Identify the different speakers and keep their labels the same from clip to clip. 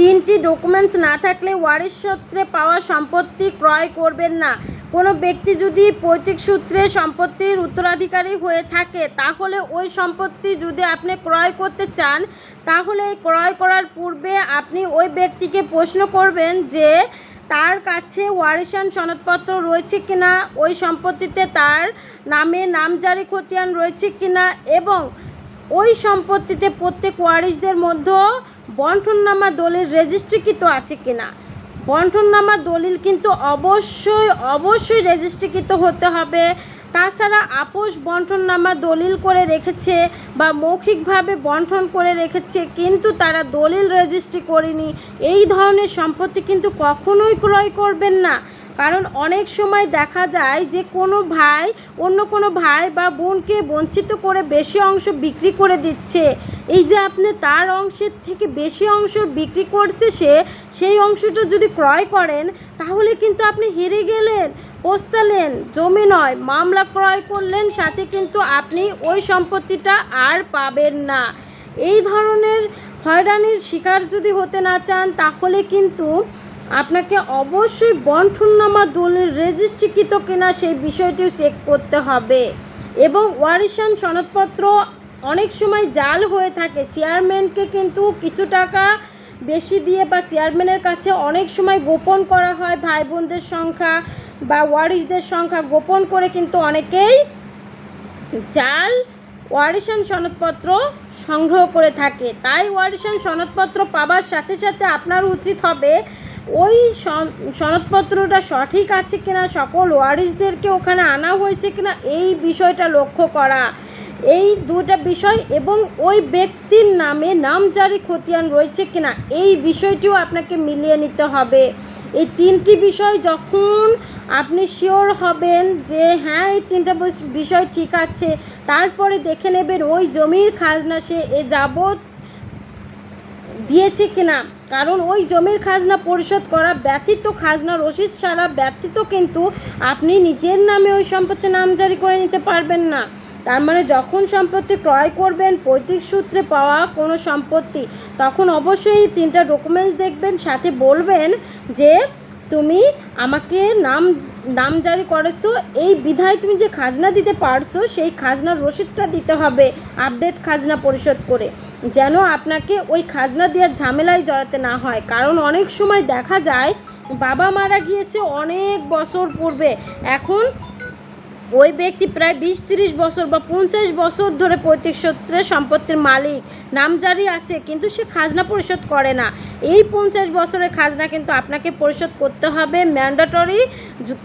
Speaker 1: তিনটি ডকুমেন্টস না থাকলে ওয়ারিশ সূত্রে পাওয়া সম্পত্তি ক্রয় করবেন না। কোনো ব্যক্তি যদি পৈতৃক সূত্রে সম্পত্তির উত্তরাধিকারী হয়ে থাকে, তাহলে ওই সম্পত্তি যদি আপনি ক্রয় করতে চান, তাহলে ক্রয় করার পূর্বে আপনি ওই ব্যক্তিকে প্রশ্ন করবেন যে, তার কাছে ওয়ারিশান সনদপত্র রয়েছে কিনা, ওই সম্পত্তিতে তার নামে নামজারি খতিয়ান রয়েছে কিনা এবং ওই সম্পত্তিতে প্রত্যেক ওয়ারিশদের মধ্যে বন্টননামা দলিল রেজিস্ট্রিকৃত আছে কিনা? বন্টননামা দলিল কিন্তু অবশ্যই অবশ্যই রেজিস্ট্রিকৃত হতে হবে। তাছাড়া আপোষ বন্টননামা দলিল করে রেখেছে বা মৌখিকভাবে বন্টন করে রেখেছে, কিন্তু তারা দলিল রেজিস্ট্রি করেনি। এই ধরনের সম্পত্তি কিন্তু কখনোই ক্রয় করবেন না। কারণ অনেক সময় দেখা যায় যে কোনো ভাই, অন্য কোনো ভাই বা বোনকে বঞ্চিত করে বেশি অংশ বিক্রি করে দিচ্ছে। এই যে আপনি তার অংশের থেকে বেশি অংশ বিক্রি করছে সে, সেই অংশটা যদি ক্রয় করেন, তাহলে কিন্তু আপনি হেরে গেলেন, পোস্তালেন, জমি নয়, মামলা ক্রয় করলেন, সাথে কিন্তু আপনি ওই সম্পত্তিটা আর পাবেন না। এই ধরনের হয়রানির শিকার যদি হতে না চান, তাহলে কিন্তু আপনাকে অবশ্যই বন্ঠননামা দলিল রেজিস্ট্রিকৃত কিনা সেই বিষয়টিও চেক করতে হবে। এবং ওয়ারিশান সনদপত্র অনেক সময় জাল হয়ে থাকে। চেয়ারম্যানকে কিন্তু কিছু টাকা বেশি দিয়ে বা চেয়ারম্যানের কাছে অনেক সময় গোপন করা হয় ভাই বোনদের সংখ্যা বা ওয়ারিশদের সংখ্যা গোপন করে কিন্তু অনেকেই জাল ওয়ারিশান সনদপত্র সংগ্রহ করে থাকে। তাই ওয়ারিশান সনদপত্র পাবার সাথে সাথে আপনার উচিত হবে ওই সন- সনদপত্রটা সঠিক আছে কিনা, সকল ওয়ারিশদেরকে ওখানে আনা হয়েছে কিনা, এই বিষয়টা লক্ষ্য করা। এই দুটা বিষয় এবং ওই ব্যক্তির নামে নামজারি খতিয়ান রয়েছে কিনা, এই বিষয়টিও আপনাকে মিলিয়ে নিতে হবে। এই তিনটি বিষয় যখন আপনি শিওর হবেন যে হ্যাঁ এই তিনটা বিষয় ঠিক আছে, তারপরে দেখে নেবেন ওই জমির খাজনা সে এ যাবৎ দিয়েছে কিনা? কারণ ওই জমির খাজনা পরিশোধ করা ব্যতীত খাজনা রসিদ ছাড়া ব্যতীত কিন্তু আপনি নিজের নামে ওই সম্পত্তি নামজারি করে নিতে পারবেন না। তার মানে যখন সম্পত্তি ক্রয় করবেন, পৈতৃক সূত্রে পাওয়া কোনো সম্পত্তি, তখন অবশ্যই তিনটা ডকুমেন্টস দেখবেন, সাথে বলবেন যে, তুমি আমাকে নাম নাম জারি করেছ, এই বিধায় তুমি যে খাজনা দিতে পারছ, সেই খাজনার রসিদটা দিতে হবে আপডেট খাজনা পরিশোধ করে। যেন আপনাকে ওই খাজনা দেওয়ার ঝামেলায় জড়াতে না হয়। কারণ অনেক সময় দেখা যায়, বাবা মারা গিয়েছে অনেক বছর পূর্বে। এখন ওই ব্যক্তি প্রায় বিশ তিরিশ বছর বা পঞ্চাশ বছর ধরে পৈতৃক সূত্রে সম্পত্তির মালিক। নামজারি আছে, কিন্তু সে খাজনা পরিশোধ করে না। এই পঞ্চাশ বছরের খাজনা কিন্তু আপনাকে পরিশোধ করতে হবে ম্যান্ডেটরি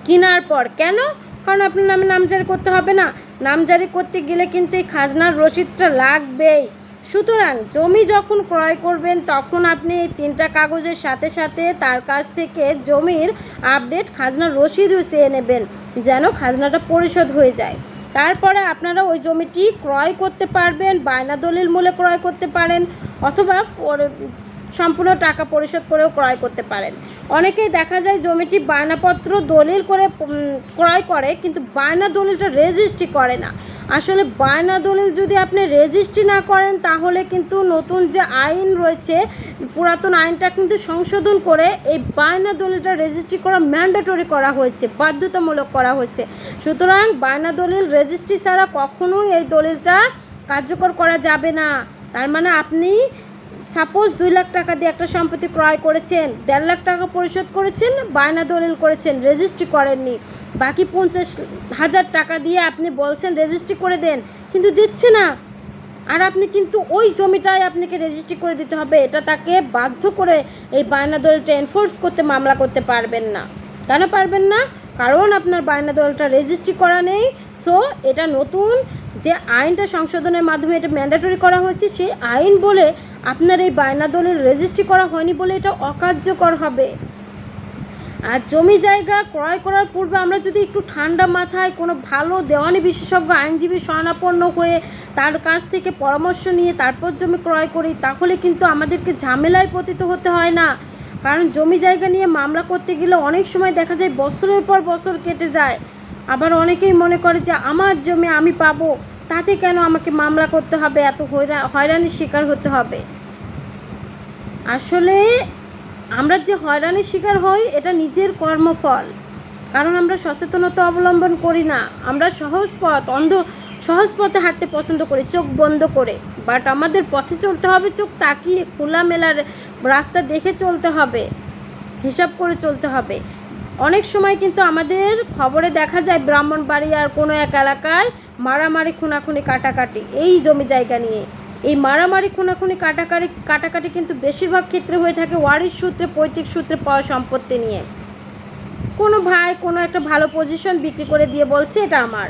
Speaker 1: কেনার পর। কেন? কারণ আপনার নামে নামজারি করতে হবে না। নামজারি করতে গেলে কিন্তু এই খাজনার রসিদটা লাগবেই। সুতরাং জমি যখন ক্রয় করবেন, তখন আপনি এই তিনটা কাগজের সাথে সাথে তার কাছ থেকে জমির আপডেট খাজনার রসিদও চেয়ে নেবেন, যেন খাজনাটা পরিশোধ হয়ে যায়। তারপরে আপনারা ওই জমিটি ক্রয় করতে পারবেন বায়না দলিল মূলে ক্রয় করতে পারেন, অথবা পরে- সম্পূর্ণ টাকা পরিশোধ করেও ক্রয় করতে পারেন। অনেকেই দেখা যায় জমিটি বায়নাপত্র দলিল করে ক্রয় করে, কিন্তু বায়না দলিলটা রেজিস্ট্রি করে না। আসলে বায়না দলিল যদি আপনি রেজিস্ট্রি না করেন, তাহলে কিন্তু নতুন যে আইন রয়েছে, পুরাতন আইনটা কিন্তু সংশোধন করে এই বায়না দলিলটা রেজিস্ট্রি করা ম্যান্ডেটরি করা হয়েছে, বাধ্যতামূলক করা হয়েছে। সুতরাং বায়না দলিল রেজিস্ট্রি ছাড়া কখনোই এই দলিলটা কার্যকর করা যাবে না। তার মানে আপনি সাপোজ দুই লাখ টাকা দিয়ে একটা সম্পত্তি ক্রয় করেছেন, দেড় লাখ টাকা পরিশোধ করেছেন, বায়না দলিল করেছেন, রেজিস্ট্রি করেননি। বাকি পঞ্চাশ হাজার টাকা দিয়ে আপনি বলছেন রেজিস্ট্রি করে দেন, কিন্তু দিচ্ছে না। আর আপনি কিন্তু ওই জমিটাই আপনাকে রেজিস্ট্রি করে দিতে হবে, এটা তাকে বাধ্য করে এই বায়না দলিলটা এনফোর্স করতে, মামলা করতে পারবেন না। কেন পারবেন না? কারণ আপনার বায়না দলটা রেজিস্ট্রি করা নেই। সো এটা নতুন যে আইনটা সংশোধনের মাধ্যমে এটা ম্যান্ডেটরি করা হয়েছে, সেই আইন বলে আপনার এই বায়না দলের রেজিস্ট্রি করা হয়নি বলে এটা অকার্যকর হবে। আর জমি জায়গা ক্রয় করার পূর্বে আমরা যদি একটু ঠান্ডা মাথায় কোনো ভালো দেওয়ানি বিশেষজ্ঞ আইনজীবী শরণাপন্ন হয়ে তার কাছ থেকে পরামর্শ নিয়ে তারপর জমি ক্রয় করি, তাহলে কিন্তু আমাদেরকে ঝামেলায় পতিত হতে হয় না। কারণ জমি জায়গা নিয়ে মামলা করতে গেলে অনেক সময় দেখা যায় বছরের পর বছর কেটে যায়। আবার অনেকেই মনে করে যে, আমার জমি আমি পাবো, তাতে কেন আমাকে মামলা করতে হবে? এত হয়রানির শিকার হতে হবে। আসলে আমরা যে হয়রানির শিকার হই, এটা নিজের কর্মফল। কারণ আমরা সচেতনতা অবলম্বন করি না। আমরা সহজ পথ, অন্ধ, সহজ পথে হাঁটতে পছন্দ করি, চোখ বন্ধ করে। বাট আমাদের পথে চলতে হবে চোখ তাকিয়ে খোলামেলার রাস্তা দেখে চলতে হবে, হিসাব করে চলতে হবে। অনেক সময় কিন্তু আমাদের খবরে দেখা যায় ব্রাহ্মণবাড়িয়ার কোনো এক এলাকায় মারামারি, খুনাখুনি, কাটাকাটি, এই জমি জায়গা নিয়ে। এই মারামারি, খুনাখুনি কাটাকাটি কাটাকাটি কিন্তু বেশিরভাগ ক্ষেত্রে হয়ে থাকে ওয়ারিশ সূত্রে, পৈতৃক সূত্রে পাওয়া সম্পত্তি নিয়ে। কোনো ভাই কোনো একটা ভালো পজিশন বিক্রি করে দিয়ে বলছে, এটা আমার।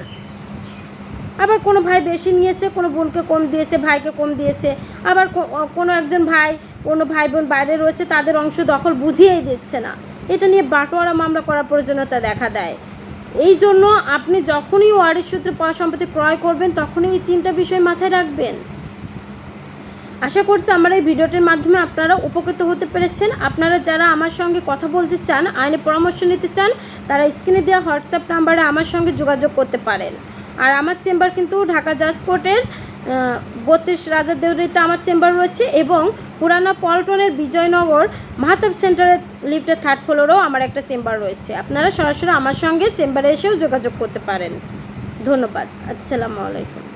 Speaker 1: আবার কোনো ভাই বেশি নিয়েছে, কোনো বোনকে কম দিয়েছে, ভাইকে কম দিয়েছে, আবার কোনো একজন ভাই কোনো ভাই বোন বাইরে রয়েছে, তাদের অংশ দখল বুঝিয়েই দিচ্ছে না। এটা নিয়ে বাটোয়ারা মামলা করার প্রয়োজনীয়তা দেখা দেয়। এই জন্য আপনি যখনই ওয়ারিশ সূত্রে পাওয়া সম্পত্তি ক্রয় করবেন, তখনই এই তিনটা বিষয় মাথায় রাখবেন। আশা করছি আমার এই ভিডিওটির মাধ্যমে আপনারা উপকৃত হতে পেরেছেন। আপনারা যারা আমার সঙ্গে কথা বলতে চান, আইনে পরামর্শ নিতে চান, তারা স্ক্রিনে দেওয়া হোয়াটসঅ্যাপ নাম্বারে আমার সঙ্গে যোগাযোগ করতে পারেন। আর আমার চেম্বার কিন্তু ঢাকা জাজ কোর্টের বত্রিশ রাজার দেউরিতে আমার চেম্বার রয়েছে এবং পুরানা পল্টনের বিজয়নগর মাহাতব সেন্টারের লিফটের থার্ড ফ্লোরেও আমার একটা চেম্বার রয়েছে। আপনারা সরাসরি আমার সঙ্গে চেম্বারে এসেও যোগাযোগ করতে পারেন। ধন্যবাদ। আসসালামু আলাইকুম।